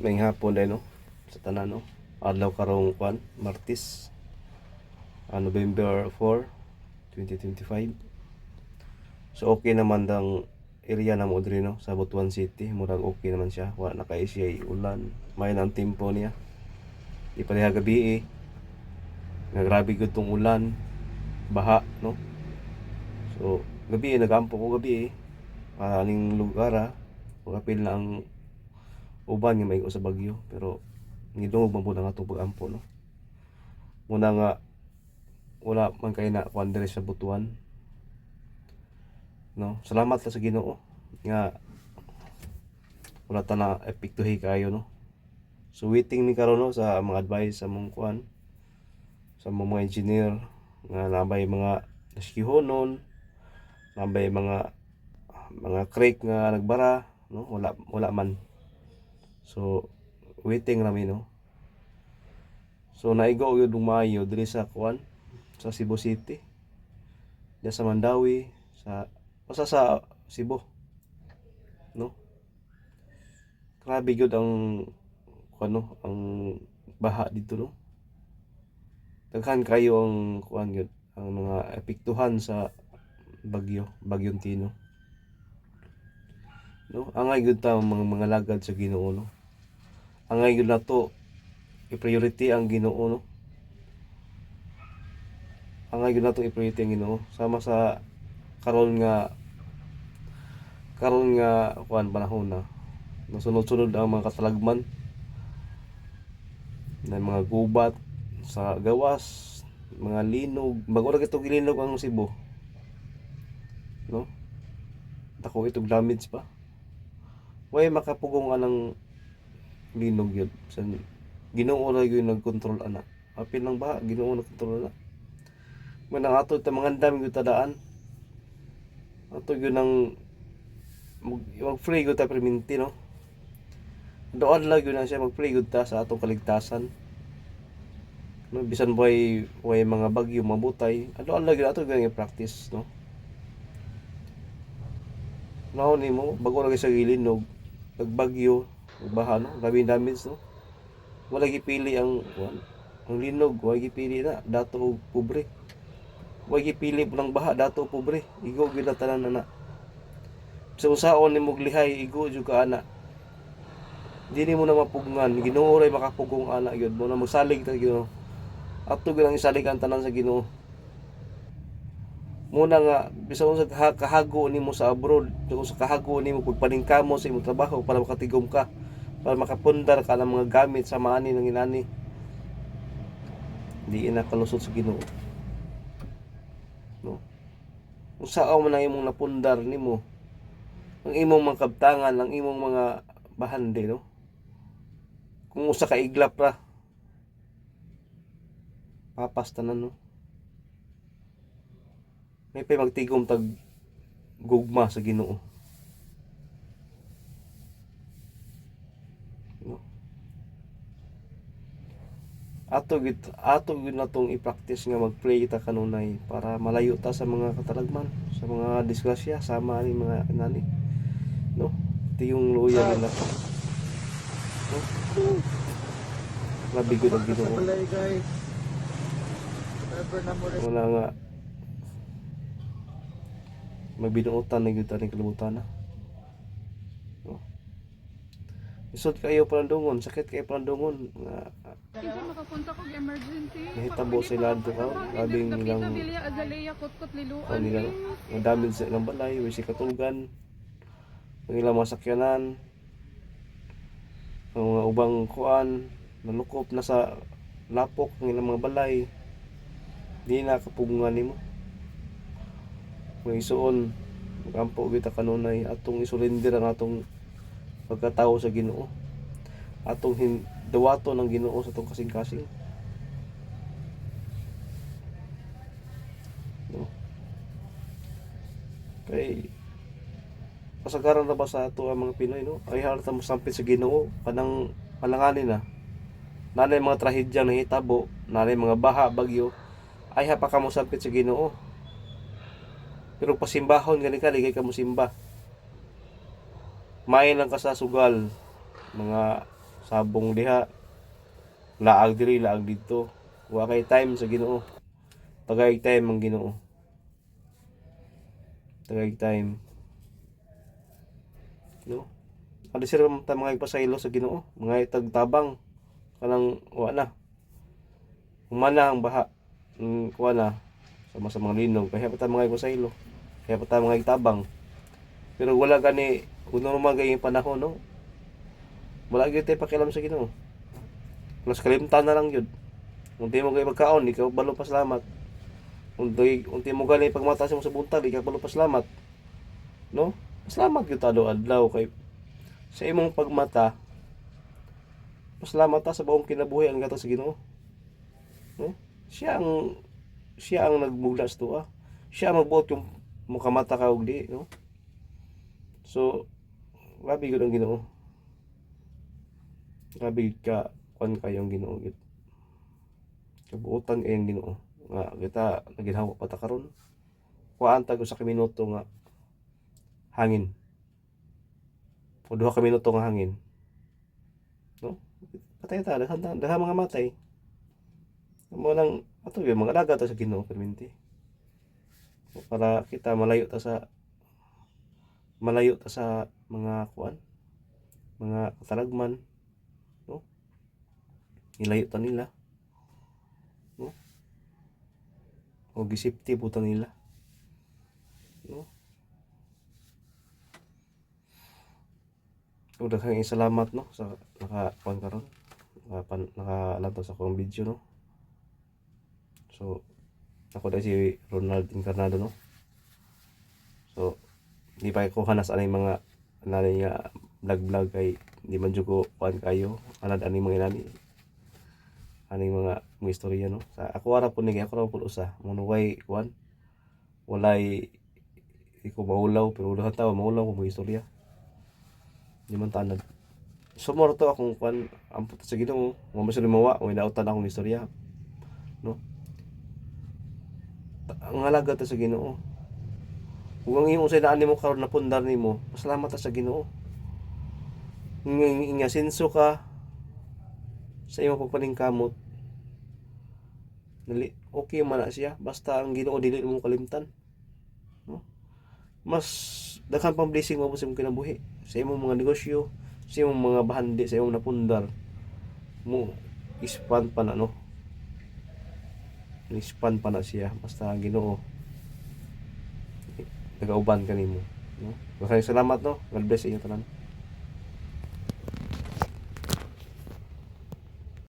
may hapon din no? Sa tanan no? Adlaw karong kwan Martis ah, November 4 2025 so okay naman dang area na mo no? Sa Butuan City murag okay naman siya. Wala na kay siya ulan. May nang tempo niya. Di pa diha gabi eh. Nga grabe gud tong ulan. Baha no? So gabi eh, nagampo ko gabi eh. Aning lugar ah. Magapil na ang uban nga may sa bagyo pero nidungog man po na nga itong pag-ampo no? Muna nga wala man kay na kuan sa butuan. No? Salamat sa Ginoo nga wala ta na epektuhi kayo no? So waiting mi karon no sa mga advice sa mong kuan sa mga engineer nga nabay mga naskihonon nabay mga mga creek nga nagbara no? Wala wala man so waiting rami no so naigo yun dumayo diri sa kuan sa Cebu City. Diya sa Mandawi sa basta sa Cebu no? Grabe gyud ang kuan no? Ang baha dito no? Daghan kayo ang kuan gyud ang mga epektuhan sa bagyo bagyong Tino no? Angay gyud ta mga mga lagad sa Ginoo no angay gyud nato i-priority ang Ginoo no? Angay gyud nato i-priority ang Ginoo. Sama sa karon nga karon nga kuan panahon na. Nasunod-sunod ang mga katalagman. Na mga gubat sa gawas mga linog. Bago ra gito gilinog ang Cebu. No? Dako itong damage pa. Way makapugong anang linog yun. Sa Ginoo ra gyud nagkontrol ana apil lang ba? Ginoo nagkontrol ana man ang ato ta mga dami gyud tadaan. Ato gyud nang mag, mag free gyud ta perminti no? Doon lang yun na siya mag-pray good ta sa atong kaligtasan. No bisan boy way mga bagyo mabutay ano lang yun ato ganyan practice no? Naho ni mo bago lagi sa gilid no? Nagbagyo no? Grabe yung damage no? Wala gipili ang kuwan ang linog. Wala gipili na. Dato og pobre. Wala gipili ng baha. Dato pobre. Igo gyud na tanan na. Na sa usaon ni lihay igo jud ka ana. Dili mo na mapugngan. Ginoo ray makapugong ana gyud mo na magsalig ta Ginoo. Ato gyud ang isalig ang tanan sa Ginoo. Muna nga bisan sa kaha- kahago nimo sa abroad sa kahago nimo pagpaningkamo sa imong trabaho para makatigom ka para makapundar ka ng mga gamit sa maani ng inani. Di ina kalusot sa Ginoo. No? Kung saan man ang imong napundar nimo ang imong mga kabtangan ang imong mga bahande no? Kung usa ka iglap ra papas tanan no? May pa magtigom tag gugma sa Ginoo no ato gid ato gid na tong i-practice nga mag-pray ta kanunay para malayo ta sa mga katalagman sa mga disgrasya sama ni mga nani. No? Ito yung luya nila. No? Grabe gud ang Ginoo. Wala nga. Magbinuotan na gyud ni kalibutan na no? Isod kayo palandungon sakit kayo palandungon nga Kasi makapunta ko emergency. nahitabo sila dito ka labing kutkot liluan. o nila ang damage sa ilang balay may si katulgan ang ilang mga sakyanan. Ang mga ubang kuan nalukop na sa lapok ng ilang mga balay. Di na kapugungan nimo. Mga isuon magampo kita kanunay atong isulinder ang atong pagkatao sa Ginoo. Atong hin dawato ng Ginoo sa atong kasing-kasing. No? Kay kasagaran na ba sa ato ang mga Pinoy no? Ay halata mo sampit sa Ginoo kanang palanganin na. Nanay mga trahedya na hitabo nanay mga baha bagyo. Ay hapa ka mo sampit sa Ginoo. Pero pasimbahon gani ka ligay ka mo simba main lang ka sa sugal. Mga sabong diha. Laag diri laag dito. Wa kay time sa Ginoo. Tagay time ang Ginoo. Tagay time. No? Ano ta mga ipasaylo sa Ginoo? Mga itagtabang. Kanang wa na. Humana ang baha. Mm, kuha na. Sama sa mga linog kaya pa mga ipasaylo kaya pa mga itabang. Pero wala gani kung normal gayong panahon no? Wala gyud tay pakialam sa Ginoo. Plus kalimtan na lang yun. Kung di mo kayo magkaon di ka balo pa salamat kung di mo gani pagmataas mo sa buntag di ka balo pa salamat no salamat gyud tado adlaw kay sa imong pagmata pasalamat ta sa buong kinabuhi ang gato sa Ginoo. No? Siya ang siya ang nagmuglas to ah siya ang magbuot yung mukamata ka og di no? So grabe gyud ang Ginoo grabe ka kwan kayong Ginoo gyud kabuotan kayong Ginoo nga kita naginhawa pa ta karon. Kuhaan tag usa nga hangin. O duha ka nga hangin. No? Patay ta dahan ta dahan mga matay. Mo nang ato yung mga dagat sa Ginoo perminti. Para kita malayo ta sa malayo ta sa mga kuan mga kataragman no? Ilayo ta nila no? O gisipti po ta nila no? So, daghang salamat no sa naka kuan karon naka naka sa akong video no? So ako dahil si Ronald Encarnado no? So di pa ko hanas anay mga anay nga vlog vlog kay di man jud ko kuan kayo anad ani mga inani. Ani mga mga istorya no? Sa ako ara po ni ako ra po usa. Mo way kuan walay di ko maulaw pero ulah tao maulaw ko mga istorya. Di man tanad sumor to akong kuan ang sa Ginoo mo masul mawa mo inautan akong istorya no? Ang halaga ta sa Ginoo kung ang imong sinaan nimo karon na pundar nimo pasalamat sa Ginoo. Ng nga senso ka sa imong pagpaningkamot Dali, okay man na siya. Basta ang Ginoo dili mo kalimtan. No? Mas daghan pang blessing mo sa imong kinabuhi sa imong mga negosyo sa imong mga bahandi sa imong napundar. Mo ispan pa na no? Ispan pa na siya. Basta ang Ginoo nagauban kanimo no? Maraming salamat no? God bless inyo tanan